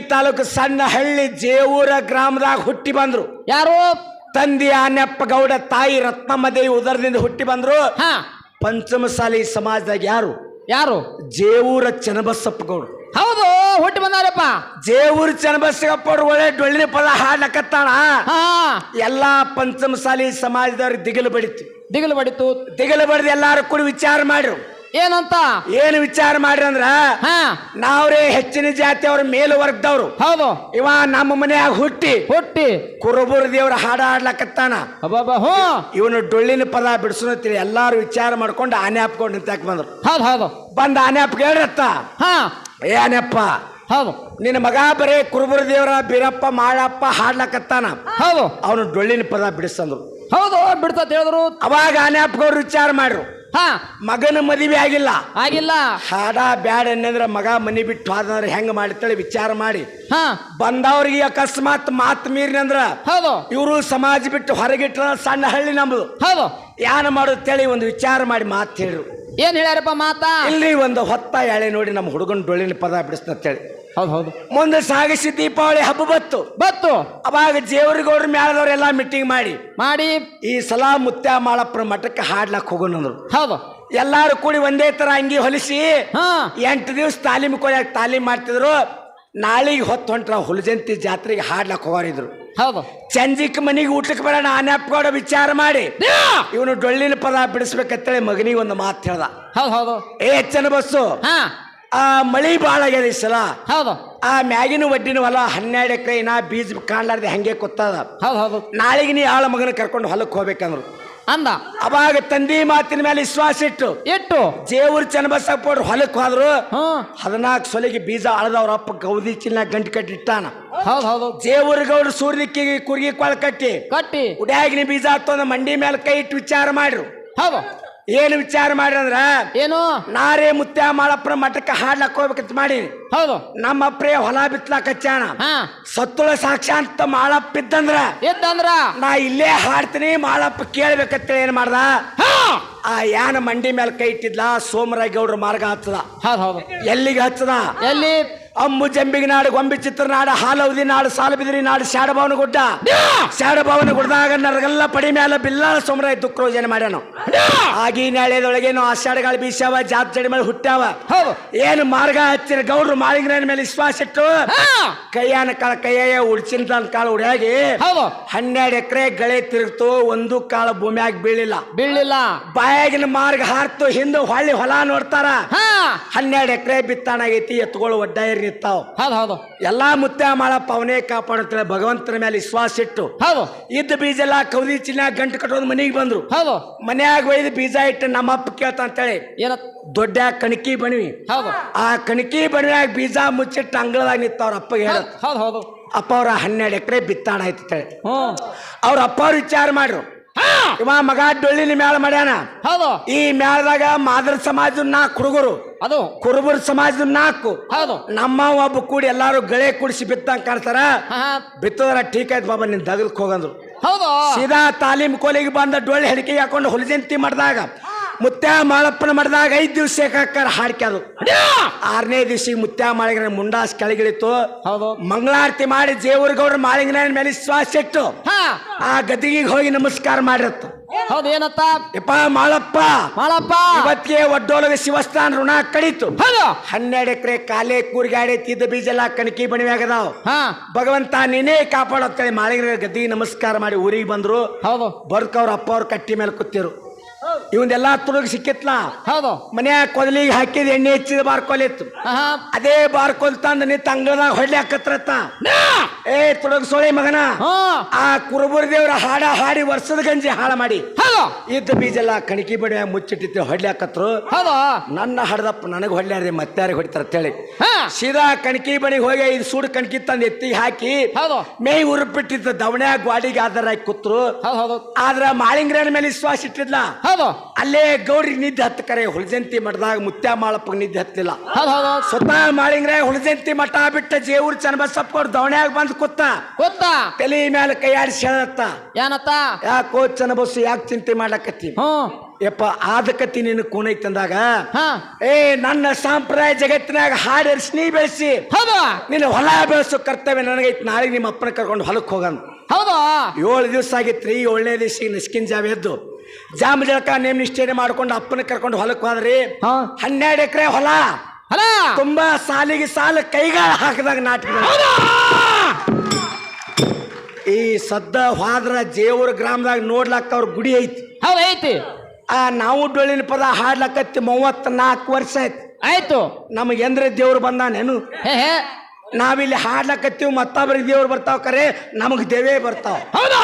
ತಾಲೂಕು ಸಣ್ಣ ಹಳ್ಳಿ ಜೇವೂರ ಗ್ರಾಮದಾಗ ಹುಟ್ಟಿ ಬಂದ್ರು. ಯಾರು? ತಂದೆ ಆನೆಪ್ಪ ಗೌಡ ತಾಯಿ ರತ್ನಮ್ಮ ದೇವಿ ಉದರದಿಂದ ಹುಟ್ಟಿ ಬಂದ್ರು. ಹಾ. ಪಂಚಮಸಾಲಿ ಸಮಾಜದಾಗ ಯಾರು? ಯಾರು? ಜೇವೂರ ಚನ್ನಬಸಪ್ಪ ಗೌಡ್ರು. ಹೌದು ಹುಟ್ಟಿ ಬಂದಾರಪ್ಪ. ಜೇವೂರ್ ಚನ್ನಬಸಪ್ಪ ಅವ್ರು ಒಳ್ಳೆ ಡೊಳ್ಳಿನ ಪದ ಹಾಡ್ಲಕತ್ತಾಣ ಹಾ. ಎಲ್ಲಾ ಪಂಚಮಸಾಲಿ ಸಮಾಜದವ್ರಿಗೆ ದಿಗಿಲು ಬಡಿತು. ದಿಗಿಲು ಬಡಿತು. ದಿಗಿಲು ಬಡಿದು ಎಲ್ಲಾರು ಕೂಡ ವಿಚಾರ ಮಾಡ್ರು. ಏನಂತ? ಏನು ವಿಚಾರ ಮಾಡ್ರಿ ಅಂದ್ರ? ಹಾ. ನಾವ್ರೇ ಹೆಚ್ಚಿನ ಜಾತಿ ಅವ್ರ ಮೇಲು ವರ್ಗದವ್ರು ಹೌದು. ಇವ ನಮ್ಮ ಮನ್ಯಾಗ ಹುಟ್ಟಿ. ಹುಟ್ಟಿ. ಕುರುಬುರ ದೇವ್ರ ಹಾಡ ಹಾಡ್ಲಕತ್ತಾನ ಅಬ್ಬಬ್ಬ ಹ್ಞೂ ಇವನು ಡೊಳ್ಳಿನ ಪದ ಬಿಡಿಸೋತಿರಿ ಎಲ್ಲಾರು ವಿಚಾರ ಮಾಡ್ಕೊಂಡು ಆನೆ ಹಾಪ್ಕೊಂಡು ನಿಂತಾಕ ಬಂದ್ರು. ಹೌದು ಹೌದು. ಬಂದ ಆನೆ ಹಾಪ್ ಹೇಳ್ರತ್ತ? ಹಾ. ಏ ಆನೆಪ್ಪ ಹೌದು. ನಿನ್ನ ಮಗ ಬರೇ ಕುರುಬುರ ದೇವ್ರ ಬೀರಪ್ಪ ಮಾಡಪ್ಪ ಹಾಡ್ಲಕತ್ತಾನ? ಹೌದು. ಅವನು ಡೊಳ್ಳಿನ ಪದ ಬಿಡಿಸಂದ್ರು ಹೌದು ಬಿಡ್ತತ್ ಹೇಳಿದ್ರು. ಅವಾಗ ಆನೆ ಹಾಪ್ಗವ್ರು ವಿಚಾರ ಮಾಡ್ರು. ಹಾ. ಮಗನ ಮದುವೆ ಆಗಿಲ್ಲ. ಆಗಿಲ್ಲ. ಹಾಡ ಬ್ಯಾಡ ಅನ್ನಂದ್ರ ಮಗ ಮನಿ ಬಿಟ್ಟು ಹಾದ್ರೆ ಹೆಂಗ್ ಮಾಡ್ತಾಳೆ ವಿಚಾರ ಮಾಡಿ. ಹಾ. ಬಂದವ್ರಿಗೆ ಅಕಸ್ಮಾತ್ ಮಾತ್ ಮೀರಿನಂದ್ರ ಹೌದು. ಇವರು ಸಮಾಜ ಬಿಟ್ಟು ಹೊರಗಿಟ್ರ ಸಣ್ಣ ಹಳ್ಳಿ ನಮ್ದು. ಹೌದು. ಯಾನ ಮಾಡುತ್ತೇಳಿ ಒಂದು ವಿಚಾರ ಮಾಡಿ ಮಾತು ಹೇಳ್ರು. ಏನ್ ಹೇಳ್ಯಾರಪ್ಪ ಮಾತಾ? ಇಲ್ಲಿ ಒಂದು ಹೊತ್ತ ಎಳೆ ನೋಡಿ ನಮ್ಮ ಹುಡುಗನ ಡೊಳ್ಳಿನ ಪದ ಬಿಡಿಸ್ತೇಳಿ ಹೌದು ಹೌದು. ಮುಂದೆ ಸಾಗಿಸಿ ದೀಪಾವಳಿ ಹಬ್ಬ ಬತ್ತು ಬತ್ತು ಅವಾಗ ಜೇವರಿಗೌಡ್ರ ಮ್ಯಾಲದವ್ರೆಲ್ಲ ಮೀಟಿಂಗ್ ಮಾಡಿ. ಮಾಡಿ. ಈ ಸಲ ಮುತ್ಯ ಮಾಳಪ್ಪನ ಮಠಕ್ಕೆ ಹಾಡ್ಲಕ್ ಹೋಗೋಣಂದ್ರು. ಹೌದು. ಎಲ್ಲಾರು ಕೂಡಿ ಒಂದೇ ತರ ಅಂಗಿ ಹೊಲಿಸಿ ಹಾ. ಎಂಟು ದಿವಸ ತಾಲೀಮ್ ಕೊಯ್ಯಾಕ ತಾಲೀಮ್ ಮಾಡ್ತಿದ್ರು. ನಾಳಿಗೆ ಹೊತ್ತು ಹೊಂಟ್ರ ಹುಲಜಂತಿ ಜಾತ್ರೆಗೆ ಹಾಡ್ಲಕ್ ಹೋಗಾರಿದ್ರು. ಹೌದು. ಚಂಜಿಕ್ ಮನಿಗೆ ಊಟಕ್ಕೆ ಬರೋಣ ಕೂಡ ವಿಚಾರ ಮಾಡಿ. ಇವನು ಡೊಳ್ಳಿನ ಪದ ಬಿಡಿಸ್ಬೇಕಂತೇಳಿ ಮಗನಿಗೆ ಒಂದು ಮಾತು ಹೇಳ್ದ. ಹೌದು ಹೌದು. ಏ ಚನ್ನ ಬಸ್ಸು ಹಾ. ಆ ಮಳಿ ಭಾಳ ಆಗ್ಯದ ಈ ಸಲ. ಹೌದು. ಆ ಮ್ಯಾಗಿನ ಒಡ್ಡಿನ ಹೊಲ ಹನ್ನೆರಡು ಎಕರೆ ನಾ ಬೀಜ ಕಾಣ್ಲಾರ್ದೆ ಹಂಗೆ ಕೊತ್ತದ ಹೌದು ಹೌದು. ನಾಳೆಗೆ ನೀ ಆಳ ಮಗನ ಕರ್ಕೊಂಡು ಹೊಲಕ್ಕೆ ಹೋಗ್ಬೇಕಂದ್ರು. ಅಂದ. ಅವಾಗ ತಂದಿ ಮಾತಿನ ಮೇಲೆ ವಿಶ್ವಾಸ ಇಟ್ಟು. ಇಟ್ಟು. ಜೇವರ್ ಚನ್ನಬಸಪ್ಪ ಅವ್ರು ಹೊಲಕ್ಕೆ ಹೋದ್ರು. ಹ್ಮ್. ಹದಿನಾಲ್ಕು ಸೊಲಿಗೆ ಬೀಜ ಆಳದ ಅವ್ರ ಅಪ್ಪ ಗೌದಿ ಚಿನ್ನ ಗಂಟು ಕಟ್ಟಿಟ್ಟಾನ ಹೌದು ಹೌದು. ಜೇವೂರ್ ಗೌಡ್ರು ಸೂರ್ಯಕ್ಕೆ ಕುರ್ಗಿ ಕೊಳ ಕಟ್ಟಿ. ಕಟ್ಟಿ. ಉಡ್ಯಾಗಿನ ಬೀಜ ಹತ್ತೊಂದು ಮಂಡಿ ಮೇಲೆ ಕೈ ಇಟ್ಟು ವಿಚಾರ ಮಾಡ್ರು. ಹೌದು. ಏನು ವಿಚಾರ ಮಾಡಿ ಅಂದ್ರ? ಏನು? ನಾರೇ ಮುತ್ಯ ಮಾಳಪ್ಪನ ಮಠಕ್ಕೆ ಹಾಡ್ಲಕ್ ಹೋಗ್ಬೇಕಂತ ಮಾಡಿ ಹೌದು. ನಮ್ಮ ಅಪ್ರೇ ಹೊಲ ಬಿತ್ಲಾಕ ಹಚ್ಚಾಣ ಸತ್ತುಳ ಸಾಕ್ಷಾಂತ ಮಾಳಪ್ಪ ಇದ್ದಂದ್ರ? ಇದ್ದಂದ್ರ? ನಾ ಇಲ್ಲೇ ಹಾಡ್ತೀನಿ ಮಾಳಪ್ಪ ಕೇಳ್ಬೇಕಂತೇಳಿ ಏನ್ ಮಾಡ್ದ? ಆ ಯಾನ ಮಂಡಿ ಮೇಲೆ ಕೈ ಇಟ್ಟಿದ್ಲ ಸೋಮರಾಯ್ ಗೌಡ್ರ ಮಾರ್ಗ ಹೌದು ಎಲ್ಲಿಗೆ ಹಚ್ಚದ ಎಲ್ಲಿ? ಅಂಬು ಜಂಬಿಗೆ ನಾಡು ಗೊಂಬೆ ಚಿತ್ರನಾಡು ಹಾಲೌದಿ ನಾಡು ಸಾಲಬಿದಿರಿ ನಾಡು ಶಾಡಭವನ ಗುಡ್ಡ. ಶಾಡಭವನ ಗುಡ್ಡದಾಗ ನರಗೆಲ್ಲ ಪಡಿ ಮ್ಯಾಲ ಬಿಲ್ಲಾಳ ಸೋಮರ ದುಕ್ರೋಜನೆ ಮಾಡ್ಯಾನು. ಆಗಿ ನಾಳೆದೊಳಗೇನು ಆಷಾಢಗಳು ಬೀಸ್ಯಾವ ಜಾತ್ ಜಡಿ ಮೇಲೆ ಹುಟ್ಟ್ಯಾವ. ಹೌದು. ಏನು ಮಾರ್ಗ ಹಚ್ಚಿರ ಗೌಡ್ರು ಮಾಳಿಂಗನ ಮೇಲೆ ವಿಶ್ವಾಸ ಇಟ್ಟು ಕೈಯಾನ ಕಾಳ ಕೈಯ ಉಡ್ಚಿನ ಕಾಳು ಉಡ್ಯಾಗಿ ಹನ್ನೆರಡು ಎಕರೆ ಗಳೆ ತಿರುಗ್ತು ಒಂದು ಕಾಳು ಭೂಮಿಯಾಗ ಬೀಳಿಲ್ಲ. ಬೀಳಿಲ್ಲ. ಬಾಯಾಗಿನ ಮಾರ್ಗ ಹಾರ್ತು ಹಿಂದೆ ಹೊಳ್ಳಿ ಹೊಲ ನೋಡ್ತಾರ. ಹನ್ನೆರಡು ಎಕರೆ ಬಿತ್ತಾನಾಗೈತಿ ಎತ್ತುಗಳು ಒಡ್ಡಾಯರ್ ಹೌದು ಹೌದು. ಎಲ್ಲಾ ಮುತ್ಯ ಮಾಳ ಅವನೇ ಕಾಪಾಡುತ್ತೆ ಭಗವಂತನ ಮೇಲೆ ವಿಶ್ವಾಸ ಇಟ್ಟು. ಹೌದು. ಇದ್ದ ಬೀಜ ಎಲ್ಲ ಕೌದಿ ಚಿನ್ನ ಗಂಟು ಕಟ್ಟೋದು ಮನೆಗೆ ಬಂದ್ರು. ಹೌದು. ಮನ್ಯಾಗ ಒಯ್ದು ಬೀಜ ಇಟ್ಟು ನಮ್ಮ ಅಪ್ಪ ಕೇಳ್ತ ಅಂತೇಳಿ ಏನ? ದೊಡ್ಡ ಕಣಕಿ ಬಣವಿ ಹೌದು. ಆ ಕಣಕಿ ಬಣವಿಯಾಗ ಬೀಜ ಮುಚ್ಚಿಟ್ಟು ಅಂಗಳದಾಗ ನಿಂತ ಅವ್ರ ಅಪ್ಪ ಹೇಳ ಹೌದು ಹೌದು. ಅಪ್ಪ ಅವ್ರ ಹನ್ನೆರಡು ಎಕರೆ ಬಿತ್ತಾಣ ಆಯ್ತು ಅವ್ರ ಅಪ್ಪ ಅವ್ರು ವಿಚಾರ ಮಾಡ್ರು. ಇವ ಮಗ ಡೊಳ್ಳಿನ ಮ್ಯಾಳ ಮಾಡ್ಯಾನ. ಹೌದು. ಈ ಮ್ಯಾಳದಾಗ ಮಾದರ ಸಮಾಜ ನಾಲ್ಕು ಹುಡುಗರು. ಅದು. ಕುರುಬರ ಸಮಾಜದ ನಾಲ್ಕು. ಹೌದು. ನಮ್ಮ ಒಬ್ಬ ಕೂಡಿ ಎಲ್ಲಾರು ಗಳೆ ಕುಡಿಸಿ ಬಿತ್ತಂಗ ಕಾಣ್ತಾರ ಬಿತ್ತದ್ರ ಟೀಕ್ ಆಯ್ತು ಬಾಬಾ ನಿನ್ ದಗಲ್ಕ್ ಹೋಗಂದ್ರು. ಹೌದು. ಸೀದಾ ತಾಲೀಮ್ ಕೋಲಿಗೆ ಬಂದ ಡೊಳ್ಳಿ ಹೆಡಿಕೆ ಹಾಕೊಂಡು ಹುಲಿಜಂತಿ ಮಾಡಿದಾಗ ಮುತ್ಯ ಮಾಳಪ್ಪನ ಮಾಡಿದಾಗ ಐದು ದಿವ್ಸ ಹಾಕಾರ ಹಾಡ್ಕ್ಯಾದು ಆರನೇ ದಿವಸ ಮುತ್ಯ ಮಾಳಿಗನ ಮುಂಡಾಸ್ ಕೆಳಗಿಳಿತು. ಹೌದು. ಮಂಗಳಾರತಿ ಮಾಡಿ ಜೇವರ್ಗೌಡ್ರ ಮಾಳಿಂಗನ ಮೇಲೆ ಶ್ವಾಸ ಇಟ್ಟು ಆ ಗದ್ದಿಗೆ ಹೋಗಿ ನಮಸ್ಕಾರ ಮಾಡಿರತ್ತು. ಹೌದು ಏನತ್ತ? ಯಪ್ಪ ಮಾಳಪ್ಪ. ಮಾಳಪ್ಪ. ಇವತ್ತಿಗೆ ಒಡ್ಡೋಲಗ ಶಿವಸ್ಥಾನ ಋಣ ಕಡಿತು. ಹನ್ನೆರಡು ಎಕರೆ ಕಾಲೇ ಕೂರ್ಗಾಡಿ ತಿದ್ದ ಬೀಜ ಎಲ್ಲ ಕಣಕಿ ಬಣಿವೆ ಆಗದಾವ್. ಹಾ. ಭಗವಂತ ನೀನೇ ಕಾಪಾಡತ್ತೇಳಿ ಮಾಳಿಗರ ಗದ್ದಿಗೆ ನಮಸ್ಕಾರ ಮಾಡಿ ಊರಿಗೆ ಬಂದ್ರು. ಹೌದು. ಬರ್ಕವ್ರ ಅಪ್ಪ ಅವ್ರ ಕಟ್ಟಿ ಮೇಲೆ ಕೂತಿರು. ಇವಂದೆಲ್ಲ ತುಡುಗ್ ಸಿಕ್ಕಿತ್ಲ? ಹೌದು. ಮನ್ಯಾಗ ಕೊದಲಿಗೆ ಹಾಕಿದ ಎಣ್ಣೆ ಹೆಚ್ಚಿದ ಬಾರ್ಕೊಲಿತ್ತು ಅದೇ ಬಾರ್ಕೊಲ್ ತಂದ ನೀ ತಂಗಳದಾಗ ಹೊಳ್ಳಿ ಹಾಕತ್ರತ್ತ ಏ ತುಡುಗ್ ಸೋಳೆ ಮಗನ. ಆ ಕುರುಬುರ ದೇವ್ರ ಹಾಡ ಹಾಡಿ ವರ್ಷದ ಗಂಜಿ ಹಾಳ ಮಾಡಿ. ಇದ್ದ ಬೀಜ ಎಲ್ಲ ಕಣಕಿ ಬಡಿ ಮುಚ್ಚಿಟ್ಟಿತ್ತು ಹೌದು. ನನ್ನ ಹಡದಪ್ಪ ನನಗೆ ಹೊಡ್ಲಾರಿ ಮತ್ತಾರಿಗೆ ಹೊಡಿತಾರ ಅಂತೇಳಿ. ಹಾ. ಸೀದಾ ಕಣಕಿ ಬಣಿಗೆ ಹೋಗಿ ಇದು ಸೂಡು ಕಣಕಿ ತಂದು ಎತ್ತಿಗೆ ಹಾಕಿ ಮೇಯ್ ಉರುಪಿಟ್ಟಿದ್ದ ದವಣ್ಯಾಗ ಗ್ವಾಡಿಗೆ ಆಧಾರ ಕೂತ್ರು. ಆದ್ರ ಮಾಳಿಂಗ್ರನ ಮೇಲೆ ವಿಶ್ವಾಸ ಇಟ್ಟಿದ್ಲ. ಅಲ್ಲೇ ಗೌರಿ ನಿದ್ದೆ ಹತ್ತ ಕರೆ ಹುಳಜಂತಿ ಮಠದಾಗ ಮುತ್ಯ ಮಾಳಪ್ಪ ನಿದ್ದೆ ಹತ್ತಿಲ್ಲ. ಸ್ವತಃ ಮಾಳಿಂಗ್ರ ಹುಳಜಂತಿ ಮಠ ಬಿಟ್ಟ ಜೇವೂರ್ ಚನ್ನಬಸಪ್ಪ ಅವ್ರು ದವಣ್ಯಾಗ ಬಂದು ಕೂತ ಗೊತ್ತ ತಲೆ ಮೇಲೆ ಕೈ ಆಡಿಸಿ ಹೇಳತ್ತ. ಏನತ್ತ? ಯಾಕೋ ಚನ ಬಸ್ಸು ಯಾಕೆ ಚಿಂತೆ ಮಾಡಕತ್ತಿ? ಹ್ಮ್ ಯಪ್ಪ ಆದಕತ್ತಿ ನಿನ್ನ ಕೂನೈತಿ ಅಂದಾಗ ಹಾ. ಏ ನನ್ನ ಸಂಪ್ರದಾಯ ಜಗತ್ತಿನಾಗ ಹಾಡೇರಿಸಿ ನೀ ಬೆಳೆಸಿ. ಹೌದು. ನಿನ್ನ ಹೊಲ ಬೆಳೆಸೋ ಕರ್ತವ್ಯ ನನಗೈತಿ. ನಾಳೆ ನಿಮ್ಮ ಅಪ್ಪನ ಕರ್ಕೊಂಡು ಹೊಲಕ್ಕೆ ಹೋಗನ್. ಹೌದಾ. ಏಳು ದಿವಸ ಆಗಿತ್ರಿ ಏಳನೇ ದಿವಸ ನಿಸ್ಕಿನ್ ಜಾವ ಎದ್ದು. ಜಾಮ ಜಳಕ ನೇಮ್ ನಿಷ್ಠೆ ಮಾಡ್ಕೊಂಡು ಅಪ್ಪನ ಕರ್ಕೊಂಡು ಹೊಲಕ್ಕೆ ಹೋದ್ರಿ. ಹಾ. ಹನ್ನೆರಡು ಎಕರೆ ಹೊಲ. ಅಲ್ಲ ತುಂಬಾ ಸಾಲಿಗೆ ಸಾಲ ಕೈಗಾಳ ಹಾಕಿದಾಗ ನಾಟಕ. ಈ ಸದ್ದ ಹೋದ್ರ ಜೇವೂರ್ ಗ್ರಾಮದಾಗ ನೋಡ್ಲಾಕ ಅವ್ರ ಗುಡಿ ಐತಿ. ಹೌದೈತಿ ಐತಿ. ಆ ನಾವು ಡೊಳ್ಳಿನ ಪದ ಹಾಡ್ಲಕತ್ತಿ ಮೂವತ್ ನಾಲ್ಕು ವರ್ಷ ಆಯ್ತು. ಆಯ್ತು. ನಮಗೆ ಎಂದ್ರೆ ದೇವ್ರು ಬಂದಾನೇನು? ಹೇ ಹೇ. ನಾವಿಲ್ಲಿ ಹಾಡ್ಲಕತ್ತೀವಿ ಮತ್ತೊಬ್ರಿಗೆ ದೇವ್ರು ಬರ್ತಾವ ಕರೆ ನಮಗ್ ದೇವೇ ಬರ್ತಾವ. ಹೌದಾ?